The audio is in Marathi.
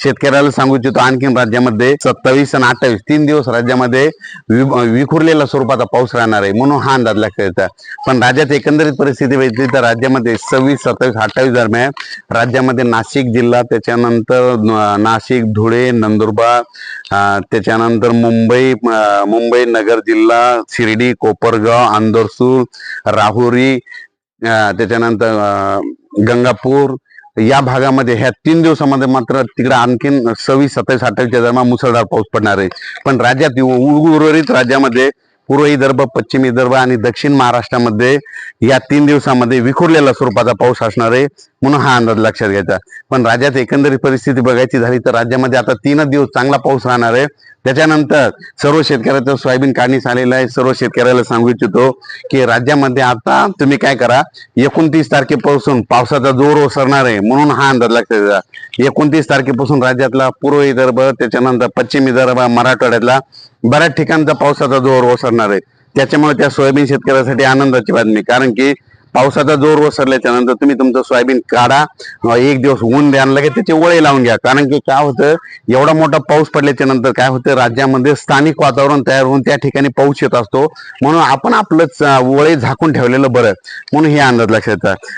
शेतकऱ्याला सांगू इच्छितो आणखीन राज्यामध्ये सत्तावीस आणि अठ्ठावीस तीन दिवस राज्यामध्ये विखुरलेल्या स्वरूपाचा पाऊस राहणार आहे म्हणून हा अंदाज लागता पण राज्यात एकंदरीत परिस्थिती बघितली तर राज्यामध्ये सव्वीस सत्तावीस अठ्ठावीस दरम्यान राज्यामध्ये नाशिक जिल्हा त्याच्यानंतर नाशिक धुळे नंदुरबार त्याच्यानंतर मुंबई मुंबई नगर जिल्हा शिर्डी कोपरगाव आंदोरसूर राहुरी त्याच्यानंतर गंगापूर या भागामध्ये ह्या तीन दिवसामध्ये मात्र तिकडे आणखीन सव्वीस सत्तावीस अठ्ठावीसच्या दरम्यान मुसळधार पाऊस पडणार आहे. पण राज्यात उ- उर्वरित राज्यामध्ये पूर्व विदर्भ पश्चिम विदर्भ आणि दक्षिण महाराष्ट्रामध्ये या तीन दिवसामध्ये विखुरलेला स्वरूपाचा पाऊस असणार आहे. म्हणून हा अंदाज लक्षात घ्यायचा. पण राज्यात एकंदरीत परिस्थिती बघायची झाली तर राज्यामध्ये आता तीनच दिवस चांगला पाऊस राहणार आहे. त्याच्यानंतर सर्व शेतकऱ्याचं सोयाबीन काढणीस आलेलं आहे. सर्व शेतकऱ्याला सांगू इच्छितो की राज्यामध्ये आता तुम्ही काय करा एकोणतीस तारखेपासून पावसाचा जोर ओसरणार आहे म्हणून हा अंदाज लक्षात घ्या. एकोणतीस तारखेपासून राज्यातला पूर्व विदर्भ त्याच्यानंतर पश्चिम विदर्भ मराठवाड्यातला बऱ्याच ठिकाणचा पावसाचा जोर ओसरणार आहे. त्याच्यामुळे त्या सोयाबीन शेतकऱ्यासाठी आनंदाची बातमी. कारण की पावसाचा जोर ओसरल्याच्या नंतर तुम्ही तुमचं सोयाबीन काढा. एक दिवस ऊन द्या लगेच त्याचे वळे लावून घ्या. कारण की काय होतं एवढा मोठा पाऊस पडल्याच्या नंतर काय होतं राज्यामध्ये स्थानिक वातावरण तयार होऊन त्या ठिकाणी पाऊस येत असतो. म्हणून आपण आपलं वळे झाकून ठेवलेलं बरं. म्हणून हे अंदाज लक्षात येतात